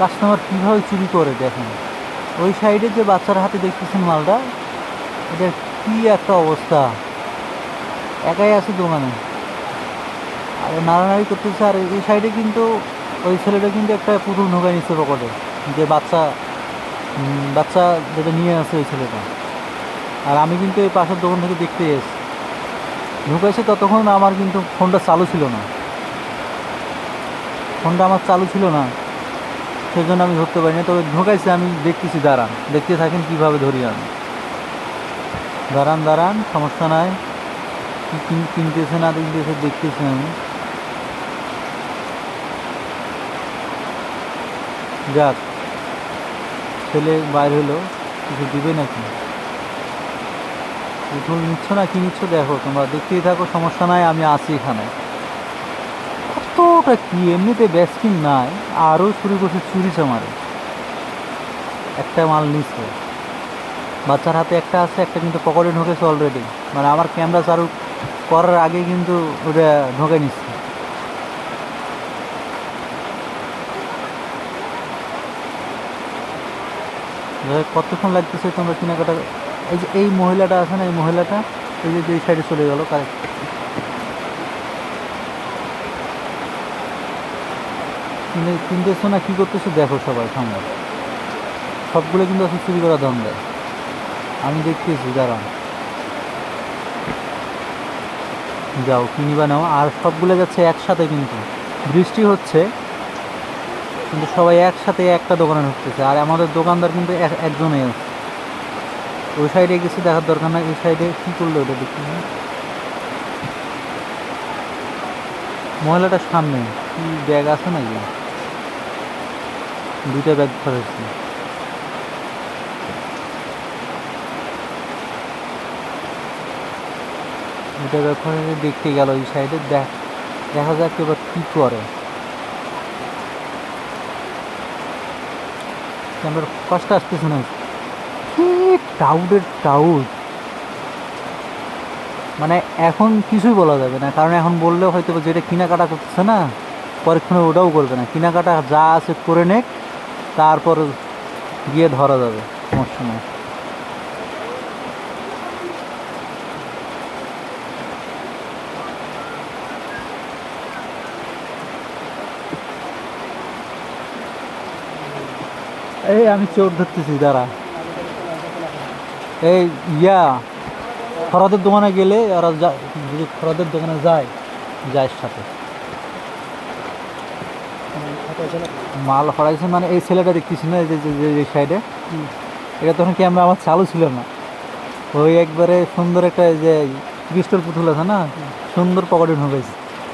Customer কীভাবে চুরি করে দেখেন। ওই সাইডে যে বাচ্চার হাতে দেখতেছেন মালটা, এটা কি একটা অবস্থা। একাই আছে দোকানে। আর নাড়ানাড়ি করতেছে, আর এই সাইডে কিন্তু ওই ছেলেটা কিন্তু একটা পুতুল ঢোকায় নিচ্ছে পকেটে, যে বাচ্চা বাচ্চা যেটা নিয়ে আসে ওই ছেলেটা। আর আমি কিন্তু এই পাশের দোকান থেকে দেখতে এসেছি। ঢুকেছে ততক্ষণ আমার কিন্তু ফোনটা চালু ছিল না। ফোনটা আমার চালু ছিল না। সেই জন্য আমি ধরতে পারিনি। তবে ঢোকাইছে, আমি দেখতেছি দাঁড়ান। দেখতে থাকেন কীভাবে ধরি আমি। দাঁড়ান দাঁড়ান, সমস্যা নাই। কী কিনতেছে না কিনতেছে দেখতেছি আমি। যাক, ছেলে বাইর হলো। কিছু দিবে নাকি? পুতুল নিচ্ছ না, কি নিচ্ছ দেখো, তোমরা দেখতেই থাকো, সমস্যা নাই, আমি আছি এখানে। কতটা কি? এমনিতে ব্যাসকিন নাই। আরও চুরি করছে চুরি চামারে একটা মাল নিচ্ছে বাচ্চার হাতে একটা আছে, একটা কিন্তু পকেটে ঢুকেছে অলরেডি মানে আমার ক্যামেরা চালু করার আগে কিন্তু ওটা ঢোকে নিচ্ছে কতক্ষণ লাগতেছে তোমরা কেনাকাটা এই যে এই মহিলাটা আছে না, এই মহিলাটা এই যে এই সাইডে চলে গেল কারেক্ট কিনে কিনতেছো না, কী করতেছো? দেখো সবাই সামনে সবগুলো কিন্তু আছে চুরি করা দ্বন্দ্বে আমি দেখতেছি দাঁড়ান যাও, কিনিবা নাও। আর সবগুলো যাচ্ছে একসাথে কিন্তু। বৃষ্টি হচ্ছে, কিন্তু সবাই একসাথে একটা দোকানে ঢুকতেছে। আর আমাদের দোকানদার কিন্তু এক- একজনই আছে। ওই সাইডে গেছি, দেখার দরকার নাই। এই সাইডে কী করল ওটা দেখি। মহিলাটার সামনে কি ব্যাগ আছে নাকি? দুইটা ব্যাগ ধরেছি দুইটা ব্যাগ দেখতে গেল ওই সাইডে। দেখ, দেখা যাক এবার কী করে। ক্যামেরার কষ্ট আসতেছে না। টাউডের টাউড মানে এখন কিছুই বলা যাবে না, কারণ এখন বললে হয়তো যেটা কেনাকাটা করতেছে না পরক্ষণে ওটাও করবে না। কেনাকাটা যা আছে করে নেক। তারপর গিয়ে ধরা যাবে সমস্যা নেই। এই আমি চোর ধরতেছি, দাঁড়া। এই, ইয়া, খরাদের দোকানে গেলে ওরা যা- যদি খরাদের দোকানে যায় যায় সাথে। মাল হরাইছে মানে এই ছেলেটা দেখতেছি না এই যে সাইডে। এটা তখন ক্যামেরা আমার চালু ছিল না। ওই একবারে সুন্দর একটা এই যে পিস্টল পুতুল আছে না সুন্দর পকেটে ঢুকেছে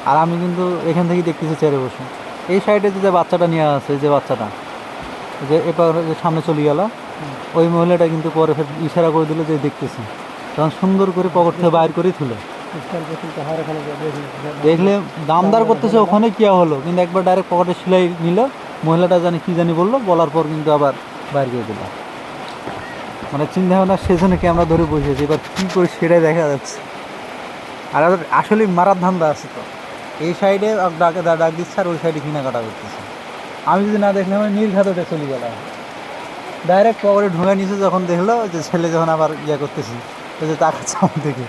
আর আমি কিন্তু এখান থেকেই দেখতেছি চেয়ারে বসে। এই সাইডে যে বাচ্চাটা নিয়ে আছে যে বাচ্চাটা যে এবার যে সামনে চলে গেল ওই মহিলাটা কিন্তু পরে ফের ইশারা করে দিল যে দেখতেছি। তখন সুন্দর করে পকেট থেকে বাইর করেই তুলে। দেখলে দামদার করতেছে ওখানে কি হলো? কিন্তু একবার ডাইরেক্ট পকেটে সেলাই নিল, মহিলাটা জানি কি জানি বলল, বলার পর কিন্তু আবার বাইর করে দিল। মানে চিন্তা ভাবনা সেজন্য ক্যামেরা ধরে বসেছে এবার কী করে সেটাই দেখা যাচ্ছে। আর আসলে মারার ধান্দা আছে তো। এই সাইডে ডাকে ডাক দিচ্ছে আর ওই সাইডে কেনাকাটা করতেছে। আমি যদি না দেখলাম আমার নির্ঘাত ওটা চলে গেলাম। ডাইরেক্ট পকেটে ঢুকে নিচে যখন দেখল যে ছেলে যখন আবার ইয়ে করতেছি যে তাকাচ্ছে আমার দিকে।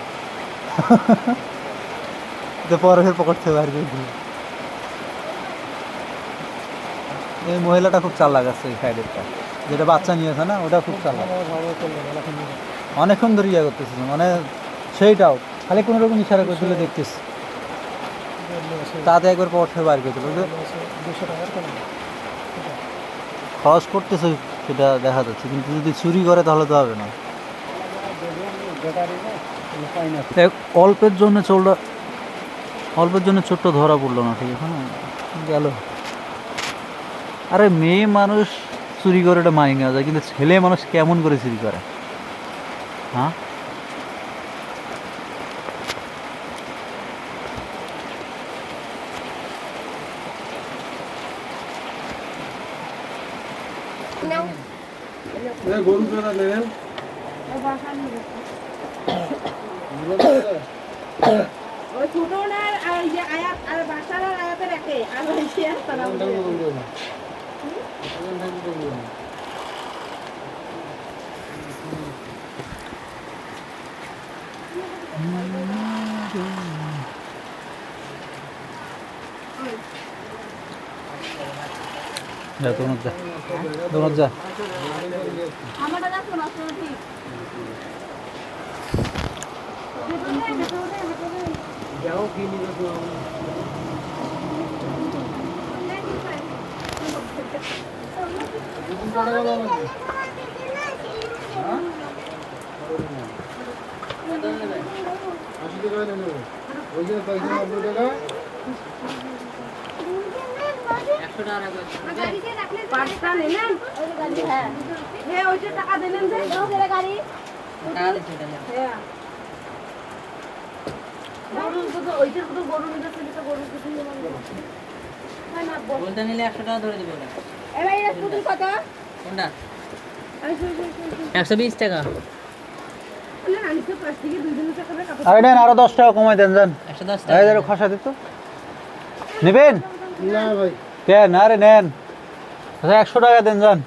ফের পকেট থেকে বাইর করে এই মহিলাটা খুব চাল লাগাচ্ছে এই সাইডেরটা যেটা বাচ্চা নিয়েছে না ওটা খুব চাল অনেকক্ষণ ধরে ইয়ে করতেছে মানে সেইটাও, খালি কোনো রকম ইশারা করে দিলে দেখতেছি। তাতে একবার পকেট থেকে বাইর করে দিল। খরচ করতেছে সেটা দেখা যাচ্ছে, কিন্তু যদি চুরি করে তাহলে তো হবে না। অল্পের জন্য চোরটা অল্পের জন্য ছোট্ট ধরা পড়ল না ঠিক আছে? না গেল। আরে মেয়ে মানুষ চুরি করে এটা মানি নেওয়া যায় কিন্তু ছেলে মানুষ কেমন করে চুরি করে? হ্যাঁ? গরু জোড়া নেবেন। যে যা দোনত যা। দোনত যা। আমারটা দেখো না ঠিক। ভেতরে, ভেতরে, ভেতরে। পাঁচটা নিলেন? হ্যাঁ। হ্যাঁ, ওইটা টাকা দিলেন যে? হ্যাঁ। গরুর দুধ, ওইটার দুধ গরুর দুধ ছিল তো গরুর দুধ নিয়ে নেব। না, না, বল। বলতে নিলে একশো টাকা ধরে দিবে? কোনটা। একশো বিশ টাকা। আরে নেন আরও দশ টাকা কমাই দেন যান ধরো খসা দিত নেবেন? না ভাই। কেন আরে নেন। আচ্ছা একশো টাকা দেন যান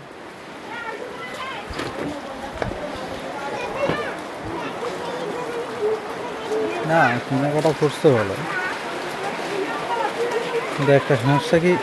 না কেনাকাটা করতে ভালো কিন্তু একটা সমস্যা কি?